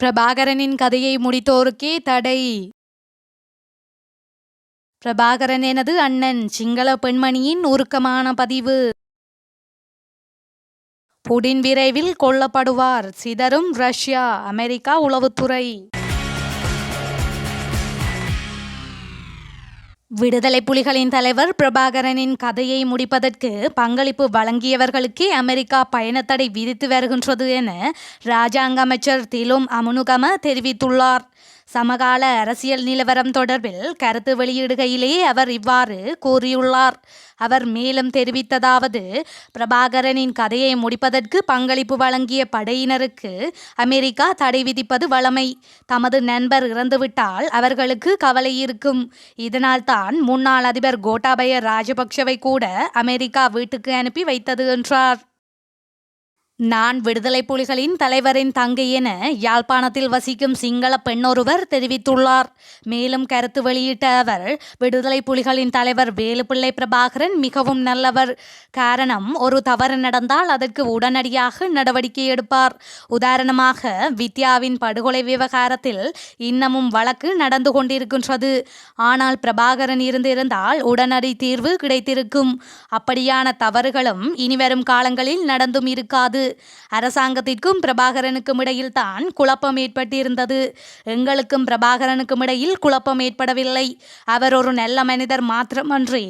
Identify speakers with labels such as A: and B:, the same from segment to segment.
A: பிரபாகரனின் கதையை முடித்தோருக்கே தடை. பிரபாகரன் எனது அண்ணன் சிங்கள பெண்மணியின் உருக்கமான பதிவு. புடின் விரைவில் கொல்லப்படுவார். சிதறும் ரஷ்யா அமெரிக்கா உளவுத்துறை. விடுதலை புலிகளின் தலைவர் பிரபாகரனின் கதையை முடிப்பதற்கு பங்களிப்பு வழங்கியவர்களுக்கே அமெரிக்கா பயணத்தடை விதித்து வருகின்றது என ராஜாங்க அமைச்சர் திலும் அமுனுகம தெரிவித்துள்ளார். சமகால அரசியல் நிலவரம் தொடர்பில் கருத்து வெளியிடுகையிலே அவர் இவ்வாறு கூறியுள்ளார். அவர் மேலும் தெரிவித்ததாவது பிரபாகரனின் கதையை முடிப்பதற்கு பங்களிப்பு வழங்கிய படையினருக்கு அமெரிக்கா தடை விதிப்பது வழமை. தமது நண்பர் இறந்துவிட்டால் அவர்களுக்கு கவலை இருக்கும். இதனால்தான் முன்னாள் அதிபர் கோட்டாபய ராஜபக்ஷவை கூட அமெரிக்கா வீட்டுக்கு அனுப்பி வைத்தது என்றார். நான் விடுதலை புலிகளின் தலைவரின் தங்கை என யாழ்ப்பாணத்தில் வசிக்கும் சிங்கள பெண்ணொருவர் தெரிவித்துள்ளார். மேலும் கருத்து வெளியிட்ட அவர் விடுதலை புலிகளின் தலைவர் வேலுப்பிள்ளை பிரபாகரன் மிகவும் நல்லவர். காரணம் ஒரு தவறு நடந்தால் அதற்கு உடனடியாக நடவடிக்கை எடுப்பார். உதாரணமாக வித்யாவின் படுகொலை விவகாரத்தில் இன்னமும் வழக்கு நடந்து கொண்டிருக்கின்றது. ஆனால் பிரபாகரன் இருந்திருந்தால் உடனடி தீர்வு கிடைத்திருக்கும். அப்படியான தவறுகளும் இனிவரும் காலங்களில் நடந்தும் இருக்காது. அரசாங்கத்திற்கும் பிரபாகரனுக்கும் இடையில் தான் குழப்பம் ஏற்பட்டிருந்தது. எங்களுக்கும் பிரபாகரனுக்கும் இடையில் குழப்பம் ஏற்படவில்லை. அவர் ஒரு நல்ல மனிதர் மாத்திரமன்றி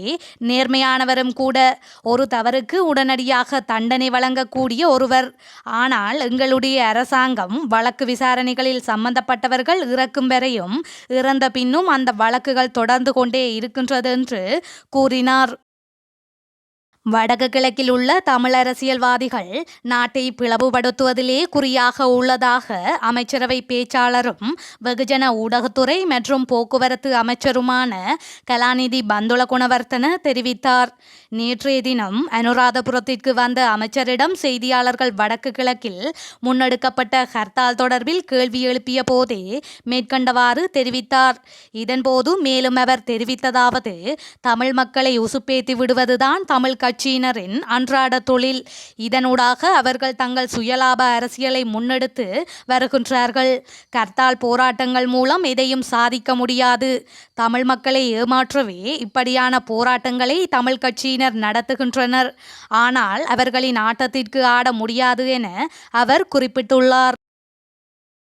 A: நேர்மையானவரும் கூட. ஒரு தவறுக்கு உடனடியாக தண்டனை வழங்கக்கூடிய ஒருவர். ஆனால் எங்களுடைய அரசாங்கம் வழக்கு விசாரணைகளில் சம்பந்தப்பட்டவர்கள் இறக்கும் வரையும் இறந்த பின்னும் அந்த வழக்குகள் தொடர்ந்து கொண்டே இருக்கின்றது என்று கூறினார். வடக்கு கிழக்கில் உள்ள தமிழ் அரசியல்வாதிகள் நாட்டை பிளவுபடுத்துவதிலே குறியாக உள்ளதாக அமைச்சரவை பேச்சாளரும் வெகுஜன ஊடகத்துறை மற்றும் போக்குவரத்து அமைச்சருமான கலாநிதி பந்துல குணவர்த்தன தெரிவித்தார். நேற்றைய தினம் அனுராதபுரத்திற்கு வந்த அமைச்சரிடம் செய்தியாளர்கள் வடக்கு கிழக்கில் முன்னெடுக்கப்பட்ட ஹர்த்தால் தொடர்பில் கேள்வி எழுப்பிய போதே மேற்கண்டவாறு தெரிவித்தார். இதன்போது மேலும் அவர் தெரிவித்ததாவது தமிழ் மக்களை உசுப்பேத்தி விடுவதுதான் தமிழ் கட்சியினரின் அன்றாட தொழில். இதனூடாக அவர்கள் தங்கள் சுயலாப அரசியலை முன்னெடுத்து வருகின்றார்கள். கர்த்தால் போராட்டங்கள் மூலம் எதையும் சாதிக்க முடியாது. தமிழ் மக்களை ஏமாற்றவே இப்படியான போராட்டங்களை தமிழ் கட்சியினர் நடத்துகின்றனர். ஆனால் அவர்களின் ஆட்டத்திற்கு ஆட முடியாது என அவர் குறிப்பிட்டுள்ளார்.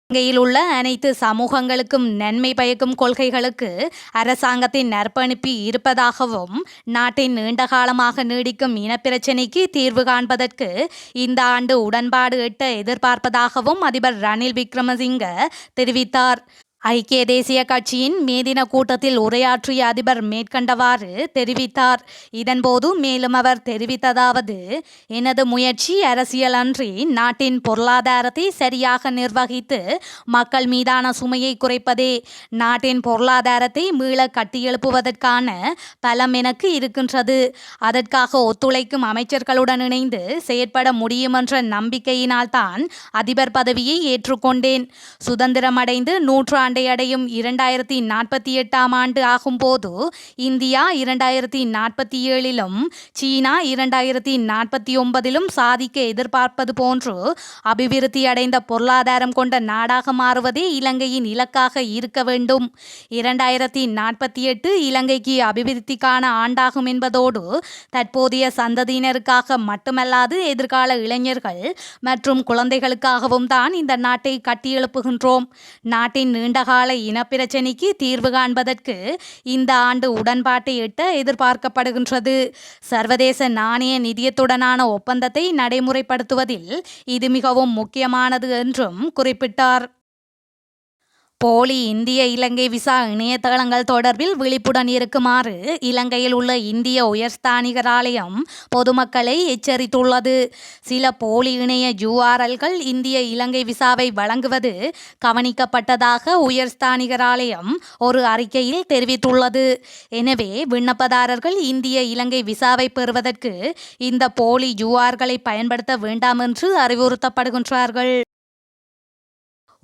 A: இலங்கையில் உள்ள அனைத்து சமூகங்களுக்கும் நன்மை பயக்கும் கொள்கைகளுக்கு அரசாங்கத்தின் நற்பணிப்பு இருப்பதாகவும் நாட்டின் நீண்டகாலமாக நீடிக்கும் இனப்பிரச்சினைக்கு தீர்வு காண்பதற்கு இந்த ஆண்டு உடன்பாடு எட்ட எதிர்பார்ப்பதாகவும் அதிபர் ரணில் விக்ரமசிங்க தெரிவித்தார். ஐக்கிய தேசிய கட்சியின் மேதின கூட்டத்தில் உரையாற்றிய அதிபர் மேற்கண்டவாறு தெரிவித்தார். இதன்போது மேலும் அவர் தெரிவித்ததாவது எனது முயற்சி அரசியல் அன்றி நாட்டின் பொருளாதாரத்தை சரியாக நிர்வகித்து மக்கள் மீதான சுமையை குறைப்பதே. நாட்டின் பொருளாதாரத்தை மீள கட்டியெழுப்புவதற்கான பலம் எனக்கு இருக்கின்றது. அதற்காக ஒத்துழைக்கும் அமைச்சர்களுடன் இணைந்து செயற்பட முடியும் என்ற நம்பிக்கையினால் தான் அதிபர் பதவியை ஏற்றுக்கொண்டேன். சுதந்திரமடைந்து நூற்றாண்டு ஆண்டை அடையும் இரண்டாயிரத்தி நாற்பத்தி எட்டாம் ஆண்டு ஆகும்போது இந்தியா இரண்டாயிரத்தி நாற்பத்தி ஏழிலும் சீனா இரண்டாயிரத்தி நாற்பத்தி ஒன்பதிலும் சாதிக்க எதிர்பார்ப்பது போன்று அபிவிருத்தி அடைந்த பொருளாதாரம் கொண்ட நாடாக மாறுவதே இலங்கையின் இலக்காக இருக்க வேண்டும். இரண்டாயிரத்தி நாற்பத்தி எட்டு இலங்கைக்கு அபிவிருத்திக்கான ஆண்டாகும் என்பதோடு தற்போதைய சந்ததியினருக்காக மட்டுமல்லாது எதிர்கால இளைஞர்கள் மற்றும் குழந்தைகளுக்காகவும் தான் இந்த நாட்டை கட்டியெழுப்புகின்றோம். நாட்டின் நீண்ட நீண்டகால இனப்பிரச்சினைக்கு தீர்வு காண்பதற்கு இந்த ஆண்டு உடன்பாட்டை எட்ட எதிர்பார்க்கப்படுகின்றது. சர்வதேச நாணய நிதியத்துடனான ஒப்பந்தத்தை நடைமுறைப்படுத்துவதில் இது மிகவும் முக்கியமானது என்றும் குறிப்பிட்டார். போலி இந்திய இலங்கை விசா இணையதளங்கள் தொடர்பில் விழிப்புடன் இருக்குமாறு இலங்கையில் உள்ள இந்திய உயர்ஸ்தானிகர் ஆலயம் பொதுமக்களை எச்சரித்துள்ளது. சில போலி இணைய யூஆர்எல்கள் இந்திய இலங்கை விசாவை வழங்குவது கவனிக்கப்பட்டதாக உயர்ஸ்தானிகர் ஆலயம் ஒரு அறிக்கையில் தெரிவித்துள்ளது. எனவே விண்ணப்பதாரர்கள் இந்திய இலங்கை விசாவை பெறுவதற்கு இந்த போலி யூஆர்களை பயன்படுத்த வேண்டாம் என்று அறிவுறுத்தப்படுகின்றார்கள்.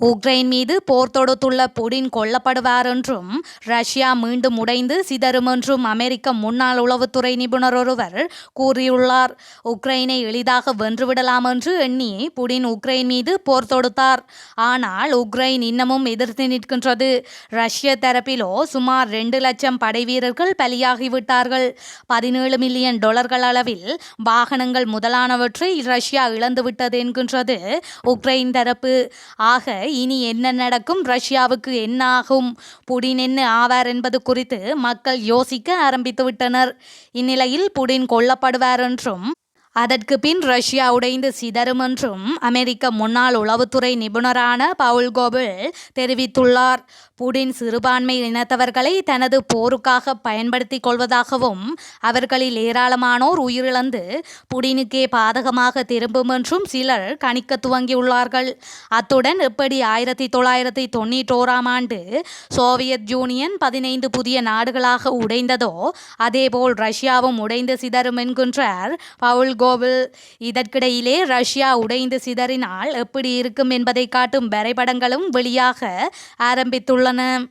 A: உக்ரைன் மீது போர் தொடுத்துள்ள புடின் கொல்லப்படுவார் என்றும் ரஷ்யா மீண்டும் உடைந்து சிதறும் என்றும் அமெரிக்க முன்னாள் உளவுத்துறை நிபுணர் ஒருவர் கூறியுள்ளார். உக்ரைனை எளிதாக வென்றுவிடலாம் என்று எண்ணி புடின் உக்ரைன் மீது போர் தொடுத்தார். ஆனால் உக்ரைன் இன்னமும் எதிர்த்து நிற்கின்றது. ரஷ்ய தரப்பிலோ சுமார் ரெண்டு லட்சம் படை வீரர்கள் பலியாகிவிட்டார்கள். பதினேழு மில்லியன் டாலர்கள் அளவில் வாகனங்கள் முதலானவற்றை ரஷ்யா இழந்துவிட்டது என்கின்றது உக்ரைன் தரப்பு. ஆக இனி என்ன நடக்கும்? ரஷ்யாவுக்கு என்ன ஆகும் புடின் என்ன ஆவார் என்பது குறித்து மக்கள் யோசிக்க ஆரம்பித்துவிட்டனர் இந்நிலையில் புடின் கொல்லப்படுவார் என்றும் அதற்கு பின் ரஷ்யா உடைந்து சிதறும் என்றும் அமெரிக்க முன்னாள் உளவுத்துறை நிபுணரான பவுல் கோபிள் தெரிவித்துள்ளார். புடின் சிறுபான்மை இனத்தவர்களை தனது போருக்காக பயன்படுத்திக் கொள்வதாகவும் அவர்களில் ஏராளமானோர் உயிரிழந்து புடினுக்கே பாதகமாக திரும்பும் என்றும் சிலர் கணிக்க துவங்கியுள்ளார்கள். அத்துடன் எப்படி ஆயிரத்தி தொள்ளாயிரத்தி தொண்ணூற்றோராம் ஆண்டு சோவியத் யூனியன் பதினைந்து புதிய நாடுகளாக உடைந்ததோ அதேபோல் ரஷ்யாவும் உடைந்து சிதறும் என்கின்றார் பவுல் கோவில். இதற்கிடையிலே ரஷ்யா உடைந்து சிதறினால் எப்படி இருக்கும் என்பதை காட்டும் வரைபடங்களும் வெளியாக ஆரம்பித்துள்ளன. gonna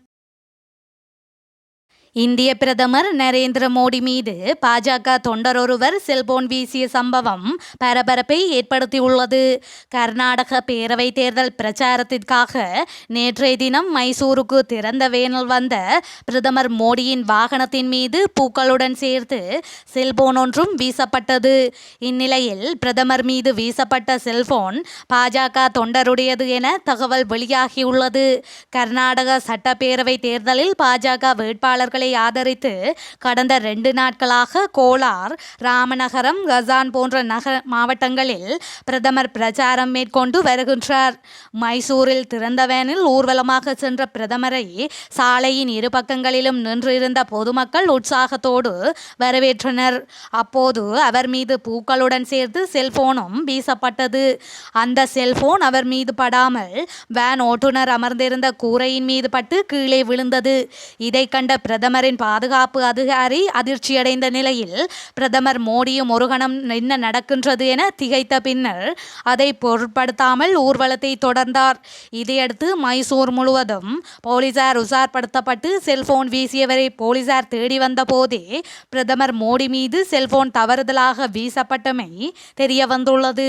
A: இந்திய பிரதமர் நரேந்திர மோடி மீது பாஜக தொண்டரொருவர் செல்போன் வீசிய சம்பவம் பரபரப்பை ஏற்படுத்தியுள்ளது. கர்நாடக பேரவை தேர்தல் பிரச்சாரத்திற்காக நேற்றைய தினம் மைசூருக்கு திறந்த வேனல் வந்த பிரதமர் மோடியின் வாகனத்தின் மீது பூக்களுடன் சேர்த்து செல்போன் ஒன்றும் வீசப்பட்டது. இந்நிலையில் பிரதமர் மீது வீசப்பட்ட செல்போன் பாஜக தொண்டருடையது என தகவல் வெளியாகியுள்ளது. கர்நாடக சட்டப்பேரவை தேர்தலில் பாஜக வேட்பாளர்கள் மக்களை ஆதரித்து கடந்த ரெண்டு நாட்களாக கோலார் ராமநகரம் கசான் போன்ற நகர மாவட்டங்களில் பிரதமர் பிரச்சாரம் மேற்கொண்டு வருகின்றார். மைசூரில் திறந்த வேனில் ஊர்வலமாக சென்ற பிரதமரை சாலையின் இரு பக்கங்களிலும் நின்றிருந்த பொதுமக்கள் உற்சாகத்தோடு வரவேற்றனர். அப்போது அவர் மீது பூக்களுடன் சேர்த்து செல்போனும் வீசப்பட்டது. அந்த செல்போன் அவர் மீது படாமல் வேன் ஓட்டுநர் அமர்ந்திருந்த கூரையின் மீது பட்டு கீழே விழுந்தது. இதை கண்ட பிரதமர் பிரதமரின் பாதுகாப்பு அதிகாரி அதிர்ச்சியடைந்த நிலையில் பிரதமர் மோடியும் முருகனும் என்ன நடக்கின்றது என திகைத்த பின்னர் அதை பொருட்படுத்தாமல் ஊர்வலத்தை தொடர்ந்தார். இதையடுத்து மைசூர் முழுவதும் போலீசார் உசார்படுத்தப்பட்டு செல்போன் வீசியவரை போலீசார் தேடி வந்த போதே பிரதமர் மோடி மீது செல்போன் தவறுதலாக வீசப்பட்டமை தெரிய வந்துள்ளது